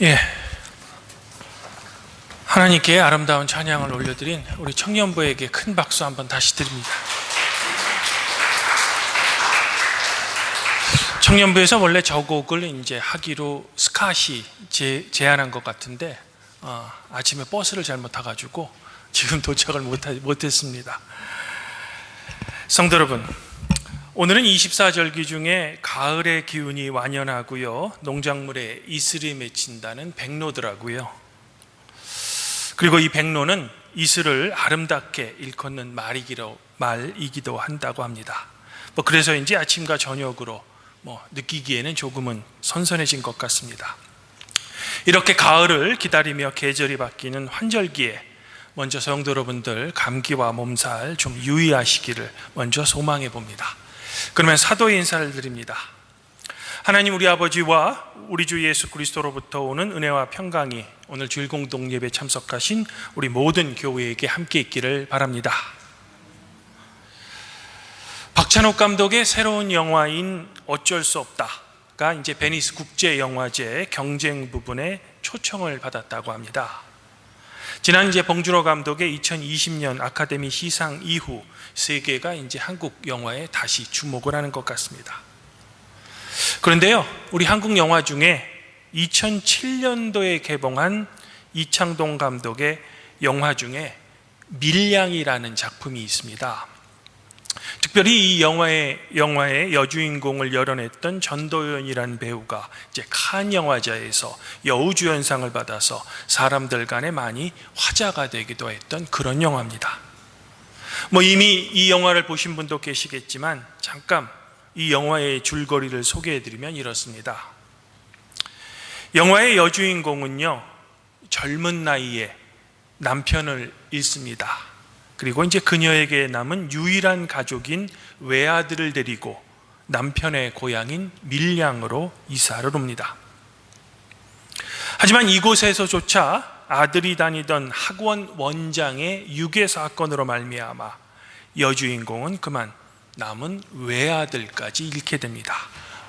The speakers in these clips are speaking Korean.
예. 하나님께 아름다운 찬양을 올려드린 우리 청년부에게 큰 박수 한번 다시 드립니다. 청년부에서 원래 저 곡을 이제 하기로 스카시 제, 제안한 것 같은데 어, 아침에 버스를 잘못 타가지고 지금 도착을 못하, 못했습니다. 성도 여러분, 오늘은 24절기 중에 가을의 기운이 완연하고요. 농작물에 이슬이 맺힌다는 백로더라고요. 그리고 이 백로는 이슬을 아름답게 일컫는 말이기로, 말이기도 한다고 합니다. 뭐 그래서인지 아침과 저녁으로 뭐 느끼기에는 조금은 선선해진 것 같습니다. 이렇게 가을을 기다리며 계절이 바뀌는 환절기에 먼저 성도 여러분들 감기와 몸살 좀 유의하시기를 먼저 소망해 봅니다. 그러면 사도의 인사를 드립니다. 하나님 우리 아버지와 우리 주 예수 그리스도로부터 오는 은혜와 평강이 오늘 주일 공동 예배 참석하신 우리 모든 교회에게 함께 있기를 바랍니다. 박찬욱 감독의 새로운 영화인 어쩔 수 없다가 이제 베니스 국제 영화제 경쟁 부분에 초청을 받았다고 합니다. 지난 이제 봉준호 감독의 2020년 아카데미 시상 이후 세계가 이제 한국 영화에 다시 주목을 하는 것 같습니다. 그런데요, 우리 한국 영화 중에 2007년도에 개봉한 이창동 감독의 영화 중에 밀양이라는 작품이 있습니다. 특별히 이 영화의 영화의 여주인공을 열어냈던 전도연이라는 배우가 이제 칸 영화제에서 여우주연상을 받아서 사람들 간에 많이 화제가 되기도 했던 그런 영화입니다. 뭐 이미 이 영화를 보신 분도 계시겠지만 잠깐 이 영화의 줄거리를 소개해드리면 이렇습니다. 영화의 여주인공은요 젊은 나이에 남편을 잃습니다. 그리고 이제 그녀에게 남은 유일한 가족인 외아들을 데리고 남편의 고향인 밀양으로 이사를 옵니다. 하지만 이곳에서조차 아들이 다니던 학원 원장의 유괴 사건으로 말미암아 여주인공은 그만 남은 외아들까지 잃게 됩니다.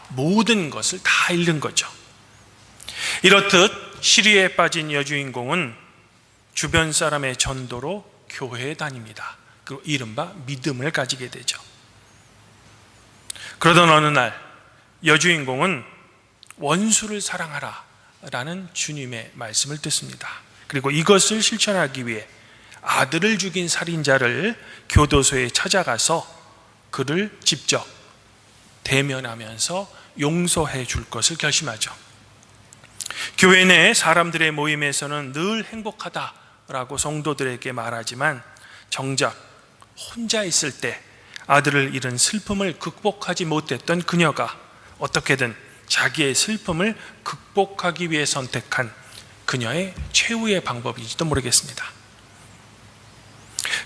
모든 것을 다 잃는 거죠. 이렇듯 시리에 빠진 여주인공은 주변 사람의 전도로 교회에 다닙니다. 그리고 이른바 믿음을 가지게 되죠. 그러던 어느 날 여주인공은 원수를 사랑하라 라는 주님의 말씀을 듣습니다. 그리고 이것을 실천하기 위해 아들을 죽인 살인자를 교도소에 찾아가서 그를 직접 대면하면서 용서해 줄 것을 결심하죠. 교회 내 사람들의 모임에서는 늘 행복하다 라고 성도들에게 말하지만 정작 혼자 있을 때 아들을 잃은 슬픔을 극복하지 못했던 그녀가 어떻게든 자기의 슬픔을 극복하기 위해 선택한 그녀의 최후의 방법인지도 모르겠습니다.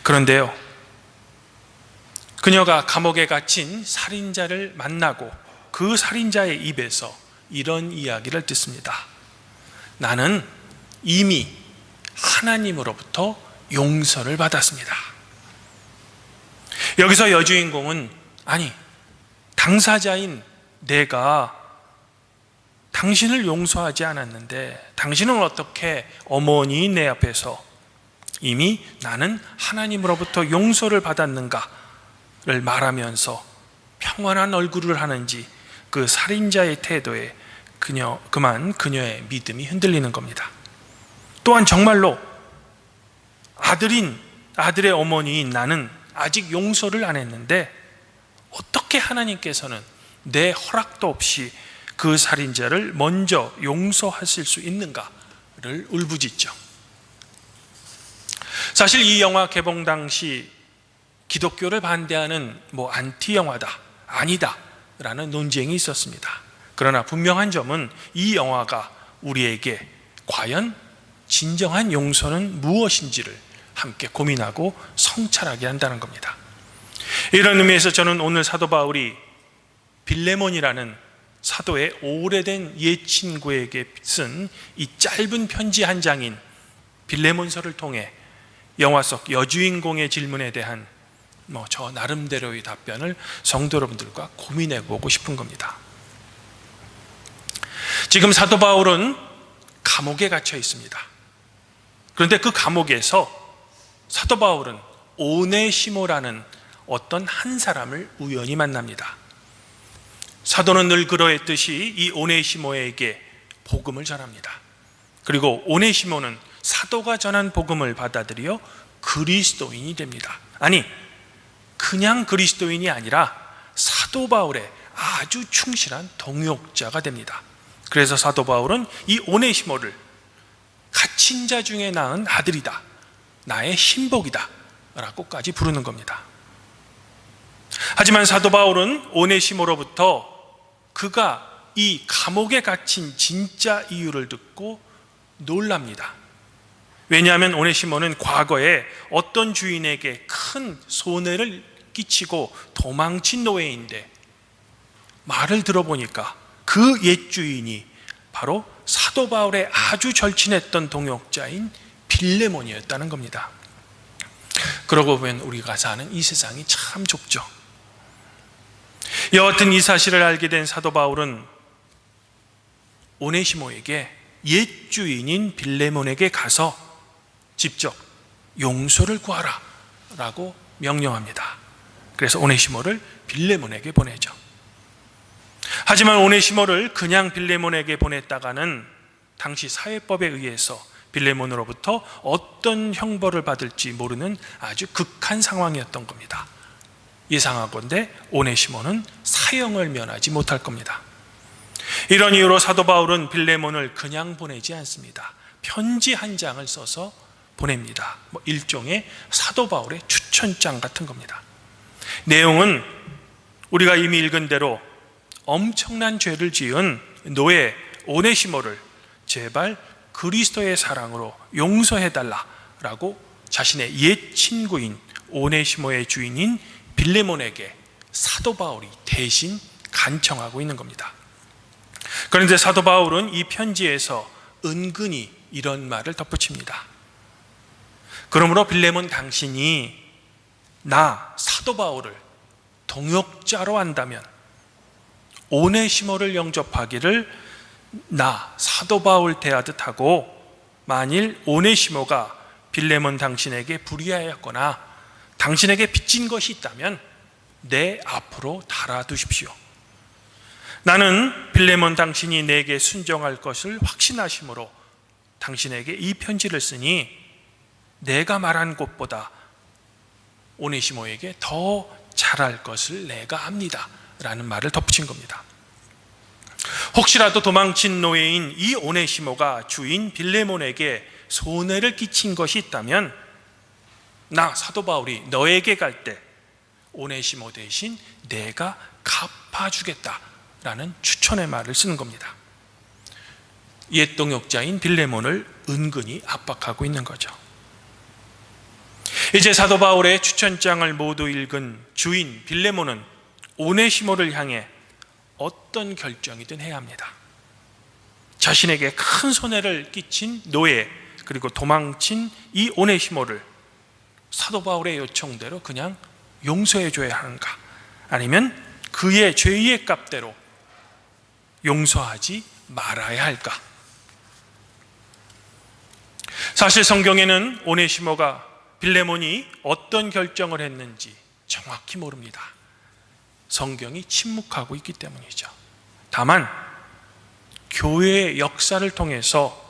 그런데요, 그녀가 감옥에 갇힌 살인자를 만나고 그 살인자의 입에서 이런 이야기를 듣습니다. 나는 이미 하나님으로부터 용서를 받았습니다. 여기서 여주인공은 아니 당사자인 내가 당신을 용서하지 않았는데 당신은 어떻게 어머니 내 앞에서 이미 나는 하나님으로부터 용서를 받았는가를 말하면서 평안한 얼굴을 하는지 그 살인자의 태도에 그녀 그만 그녀의 믿음이 흔들리는 겁니다. 또한 정말로 아들인 아들의 어머니인 나는 아직 용서를 안 했는데 어떻게 하나님께서는 내 허락도 없이 그 살인자를 먼저 용서하실 수 있는가를 울부짖죠. 사실 이 영화 개봉 당시 기독교를 반대하는 뭐 안티 영화다 아니다 라는 논쟁이 있었습니다. 그러나 분명한 점은 이 영화가 우리에게 과연 진정한 용서는 무엇인지를 함께 고민하고 성찰하게 한다는 겁니다. 이런 의미에서 저는 오늘 사도 바울이 빌레몬이라는 사도의 오래된 옛 친구에게 쓴 이 짧은 편지 한 장인 빌레몬서를 통해 영화 속 여주인공의 질문에 대한 뭐 저 나름대로의 답변을 성도 여러분들과 고민해 보고 싶은 겁니다. 지금 사도 바울은 감옥에 갇혀 있습니다. 그런데 그 감옥에서 사도 바울은 오네시모라는 어떤 한 사람을 우연히 만납니다. 사도는 늘 그러했듯이 이 오네시모에게 복음을 전합니다. 그리고 오네시모는 사도가 전한 복음을 받아들여 그리스도인이 됩니다. 아니, 그냥 그리스도인이 아니라 사도 바울의 아주 충실한 동역자가 됩니다. 그래서 사도 바울은 이 오네시모를 갇힌 자 중에 낳은 아들이다. 나의 신복이다. 라고까지 부르는 겁니다. 하지만 사도 바울은 오네시모로부터 그가 이 감옥에 갇힌 진짜 이유를 듣고 놀랍니다. 왜냐하면 오네시모는 과거에 어떤 주인에게 큰 손해를 끼치고 도망친 노예인데 말을 들어보니까 그 옛 주인이 바로 사도 바울의 아주 절친했던 동역자인 빌레몬이었다는 겁니다. 그러고 보면 우리가 사는 이 세상이 참 좁죠. 여하튼 이 사실을 알게 된 사도 바울은 오네시모에게 옛 주인인 빌레몬에게 가서 직접 용서를 구하라 라고 명령합니다. 그래서 오네시모를 빌레몬에게 보내죠. 하지만 오네시모를 그냥 빌레몬에게 보냈다가는 당시 사회법에 의해서 빌레몬으로부터 어떤 형벌을 받을지 모르는 아주 극한 상황이었던 겁니다. 예상하건대 오네시모는 사형을 면하지 못할 겁니다. 이런 이유로 사도 바울은 빌레몬을 그냥 보내지 않습니다. 편지 한 장을 써서 보냅니다. 뭐 일종의 사도 바울의 추천장 같은 겁니다. 내용은 우리가 이미 읽은 대로 엄청난 죄를 지은 노예 오네시모를 제발 그리스도의 사랑으로 용서해 달라라고 자신의 옛 친구인 오네시모의 주인인 빌레몬에게 사도 바울이 대신 간청하고 있는 겁니다. 그런데 사도 바울은 이 편지에서 은근히 이런 말을 덧붙입니다. 그러므로 빌레몬 당신이 나 사도 바울을 동역자로 한다면 오네시모를 영접하기를 나 사도 바울 대하듯 하고 만일 오네시모가 빌레몬 당신에게 불의하였거나 당신에게 빚진 것이 있다면 내 앞으로 달아두십시오. 나는 빌레몬 당신이 내게 순종할 것을 확신하심으로 당신에게 이 편지를 쓰니 내가 말한 것보다 오네시모에게 더 잘할 것을 내가 압니다. 라는 말을 덧붙인 겁니다. 혹시라도 도망친 노예인 이 오네시모가 주인 빌레몬에게 손해를 끼친 것이 있다면 나 사도 바울이 너에게 갈 때 오네시모 대신 내가 갚아주겠다라는 추천의 말을 쓰는 겁니다. 옛 동역자인 빌레몬을 은근히 압박하고 있는 거죠. 이제 사도 바울의 추천장을 모두 읽은 주인 빌레몬은 오네시모를 향해 어떤 결정이든 해야 합니다. 자신에게 큰 손해를 끼친 노예 그리고 도망친 이 오네시모를 사도 바울의 요청대로 그냥 용서해 줘야 하는가? 아니면 그의 죄의 값대로 용서하지 말아야 할까? 사실 성경에는 오네시모가 빌레몬이 어떤 결정을 했는지 정확히 모릅니다. 성경이 침묵하고 있기 때문이죠. 다만 교회의 역사를 통해서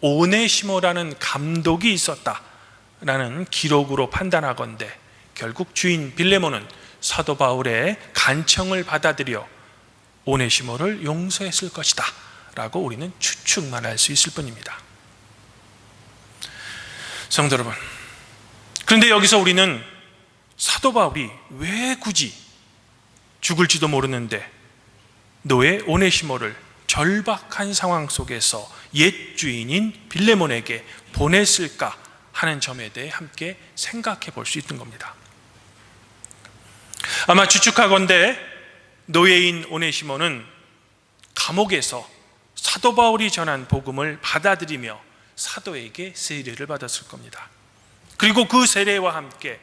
오네시모라는 감독이 있었다라는 기록으로 판단하건대 결국 주인 빌레몬은 사도 바울의 간청을 받아들여 오네시모를 용서했을 것이다 라고 우리는 추측만 할 수 있을 뿐입니다. 성도 여러분, 그런데 여기서 우리는 사도 바울이 왜 굳이 죽을지도 모르는데 노예 오네시모를 절박한 상황 속에서 옛 주인인 빌레몬에게 보냈을까 하는 점에 대해 함께 생각해 볼 수 있는 겁니다. 아마 추측하건대 노예인 오네시모는 감옥에서 사도 바울이 전한 복음을 받아들이며 사도에게 세례를 받았을 겁니다. 그리고 그 세례와 함께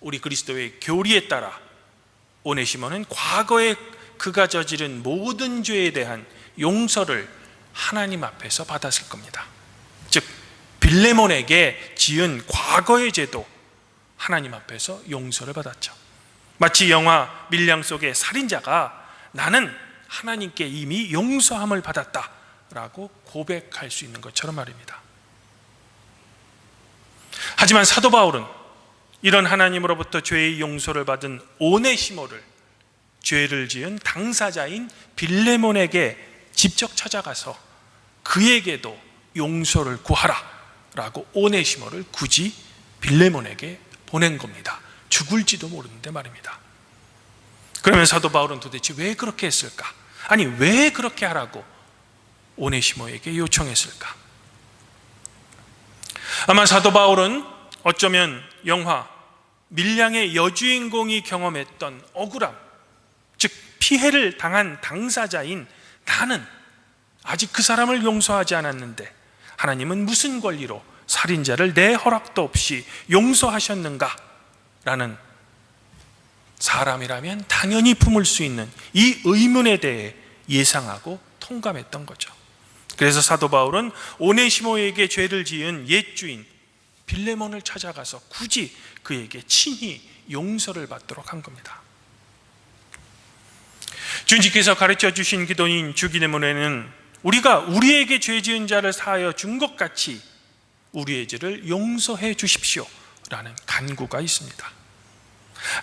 우리 그리스도의 교리에 따라 오네시모는 과거에 그가 저지른 모든 죄에 대한 용서를 하나님 앞에서 받았을 겁니다. 즉 빌레몬에게 지은 과거의 죄도 하나님 앞에서 용서를 받았죠. 마치 영화 밀량 속의 살인자가 나는 하나님께 이미 용서함을 받았다라고 고백할 수 있는 것처럼 말입니다. 하지만 사도 바울은 이런 하나님으로부터 죄의 용서를 받은 오네시모를 죄를 지은 당사자인 빌레몬에게 직접 찾아가서 그에게도 용서를 구하라 라고 오네시모를 굳이 빌레몬에게 보낸 겁니다. 죽을지도 모르는데 말입니다. 그러면 사도 바울은 도대체 왜 그렇게 했을까? 아니, 왜 그렇게 하라고 오네시모에게 요청했을까? 아마 사도 바울은 어쩌면 영화 밀량의 여주인공이 경험했던 억울함, 즉 피해를 당한 당사자인 나는 아직 그 사람을 용서하지 않았는데 하나님은 무슨 권리로 살인자를 내 허락도 없이 용서하셨는가? 라는 사람이라면 당연히 품을 수 있는 이 의문에 대해 예상하고 통감했던 거죠. 그래서 사도 바울은 오네시모에게 죄를 지은 옛 주인 빌레몬을 찾아가서 굳이 그에게 친히 용서를 받도록 한 겁니다. 주님께서 가르쳐 주신 기도인 주기도문에는 우리가 우리에게 죄 지은 자를 사하여 준 것 같이 우리의 죄를 용서해 주십시오 라는 간구가 있습니다.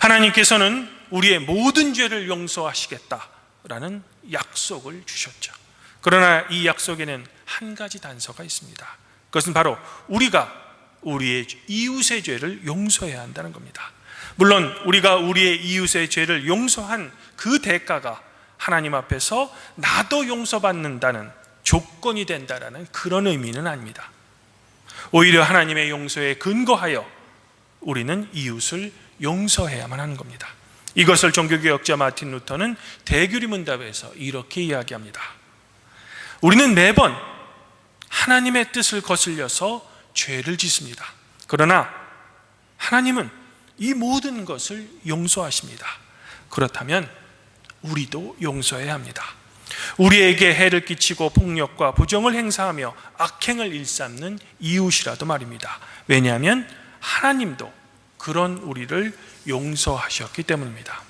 하나님께서는 우리의 모든 죄를 용서하시겠다라는 약속을 주셨죠. 그러나 이 약속에는 한 가지 단서가 있습니다. 그것은 바로 우리가 우리의 이웃의 죄를 용서해야 한다는 겁니다. 물론 우리가 우리의 이웃의 죄를 용서한 그 대가가 하나님 앞에서 나도 용서받는다는 조건이 된다라는 그런 의미는 아닙니다. 오히려 하나님의 용서에 근거하여 우리는 이웃을 용서해야만 하는 겁니다. 이것을 종교개혁자 마틴 루터는 대규리 문답에서 이렇게 이야기합니다. 우리는 매번 하나님의 뜻을 거슬려서 죄를 짓습니다. 그러나 하나님은 이 모든 것을 용서하십니다. 그렇다면 우리도 용서해야 합니다. 우리에게 해를 끼치고 폭력과 부정을 행사하며 악행을 일삼는 이웃이라도 말입니다. 왜냐하면 하나님도 그런 우리를 용서하셨기 때문입니다.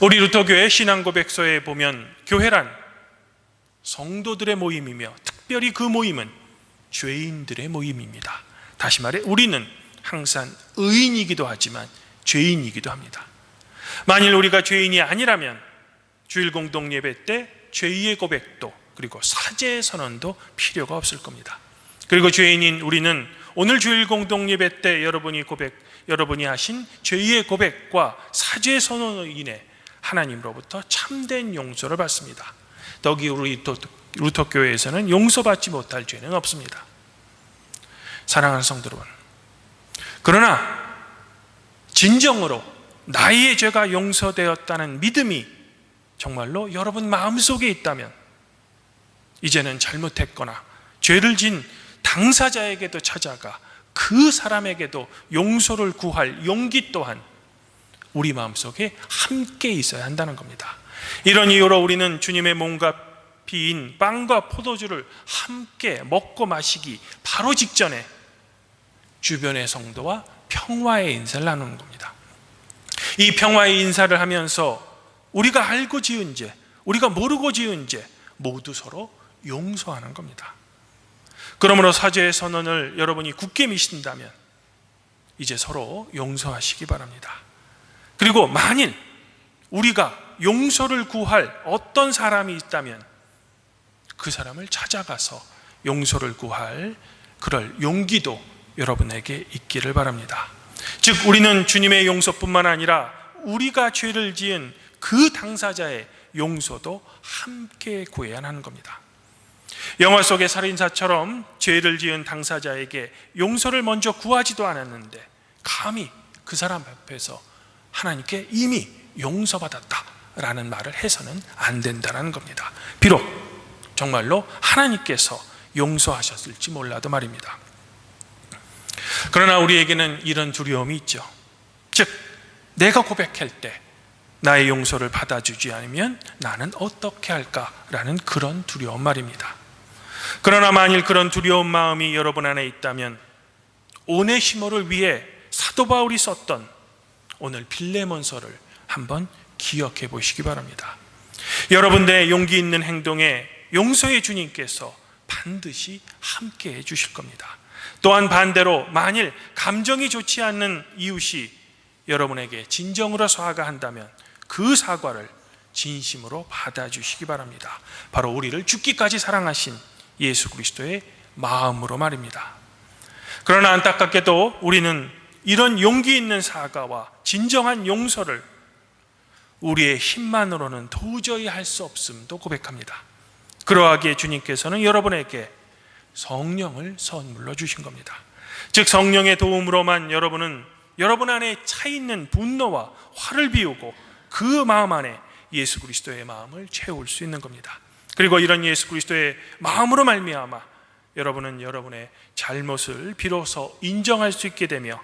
우리 루터교회 신앙고백서에 보면 교회란 성도들의 모임이며 특별히 그 모임은 죄인들의 모임입니다. 다시 말해 우리는 항상 의인이기도 하지만 죄인이기도 합니다. 만일 우리가 죄인이 아니라면 주일 공동 예배 때 죄의 고백도 그리고 사죄 선언도 필요가 없을 겁니다. 그리고 죄인인 우리는 오늘 주일 공동 예배 때 여러분이 고백 여러분이 하신 죄의 고백과 사죄 선언으로 인해 하나님으로부터 참된 용서를 받습니다. 덕이 우리 루터 교회에서는 용서받지 못할 죄는 없습니다. 사랑하는 성도 여러분. 그러나 진정으로 나의 죄가 용서되었다는 믿음이 정말로 여러분 마음속에 있다면 이제는 잘못했거나 죄를 진 당사자에게도 찾아가 그 사람에게도 용서를 구할 용기 또한 우리 마음속에 함께 있어야 한다는 겁니다. 이런 이유로 우리는 주님의 몸과 피인 빵과 포도주를 함께 먹고 마시기 바로 직전에 주변의 성도와 평화의 인사를 나누는 겁니다. 이 평화의 인사를 하면서 우리가 알고 지은 죄, 우리가 모르고 지은 죄 모두 서로 용서하는 겁니다. 그러므로 사죄의 선언을 여러분이 굳게 미신다면 이제 서로 용서하시기 바랍니다. 그리고 만일 우리가 용서를 구할 어떤 사람이 있다면 그 사람을 찾아가서 용서를 구할 그럴 용기도 여러분에게 있기를 바랍니다. 즉, 우리는 주님의 용서뿐만 아니라 우리가 죄를 지은 그 당사자의 용서도 함께 구해야 하는 겁니다. 영화 속의 살인사처럼 죄를 지은 당사자에게 용서를 먼저 구하지도 않았는데 감히 그 사람 앞에서 하나님께 이미 용서받았다 라는 말을 해서는 안 된다는 겁니다. 비록 정말로 하나님께서 용서하셨을지 몰라도 말입니다. 그러나 우리에게는 이런 두려움이 있죠. 즉, 내가 고백할 때 나의 용서를 받아주지 않으면 나는 어떻게 할까라는 그런 두려움 말입니다. 그러나 만일 그런 두려운 마음이 여러분 안에 있다면 오네시모를 위해 사도 바울이 썼던 오늘 빌레몬서를 한번 기억해 보시기 바랍니다. 여러분들의 용기 있는 행동에 용서의 주님께서 반드시 함께 해 주실 겁니다. 또한 반대로 만일 감정이 좋지 않는 이웃이 여러분에게 진정으로 사과한다면 그 사과를 진심으로 받아주시기 바랍니다. 바로 우리를 죽기까지 사랑하신 예수 그리스도의 마음으로 말입니다. 그러나 안타깝게도 우리는 이런 용기 있는 사과와 진정한 용서를 우리의 힘만으로는 도저히 할 수 없음도 고백합니다. 그러하기에 주님께서는 여러분에게 성령을 선물로 주신 겁니다. 즉 성령의 도움으로만 여러분은 여러분 안에 차 있는 분노와 화를 비우고 그 마음 안에 예수 그리스도의 마음을 채울 수 있는 겁니다. 그리고 이런 예수 그리스도의 마음으로 말미암아 여러분은 여러분의 잘못을 비로소 인정할 수 있게 되며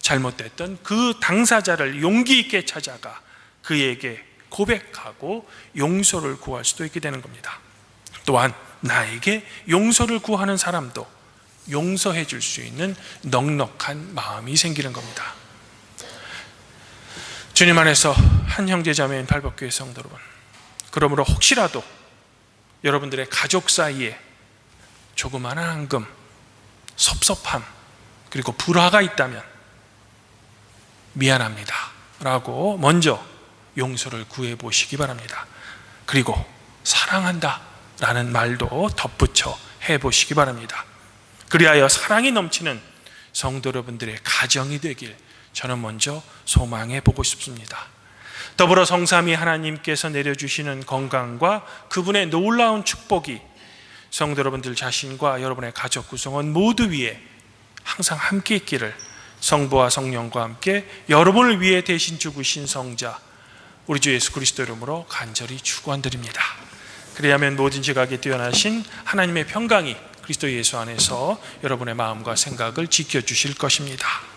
잘못됐던 그 당사자를 용기 있게 찾아가 그에게 고백하고 용서를 구할 수도 있게 되는 겁니다. 또한 나에게 용서를 구하는 사람도 용서해 줄 수 있는 넉넉한 마음이 생기는 겁니다. 주님 안에서 한 형제 자매인 팔복교회 성도 여러분, 그러므로 혹시라도 여러분들의 가족 사이에 조그마한 앙금, 섭섭함, 그리고 불화가 있다면 미안합니다. 라고 먼저 용서를 구해 보시기 바랍니다. 그리고 사랑한다. 라는 말도 덧붙여 해 보시기 바랍니다. 그리하여 사랑이 넘치는 성도 여러분들의 가정이 되길 저는 먼저 소망해 보고 싶습니다. 더불어 성삼위 하나님께서 내려주시는 건강과 그분의 놀라운 축복이 성도 여러분들 자신과 여러분의 가족 구성원 모두 위에 항상 함께 있기를 성부와 성령과 함께 여러분을 위해 대신 죽으신 성자 우리 주 예수 그리스도 이름으로 간절히 축원드립니다. 그리하면 모든 지각에 뛰어나신 하나님의 평강이 그리스도 예수 안에서 여러분의 마음과 생각을 지켜 주실 것입니다.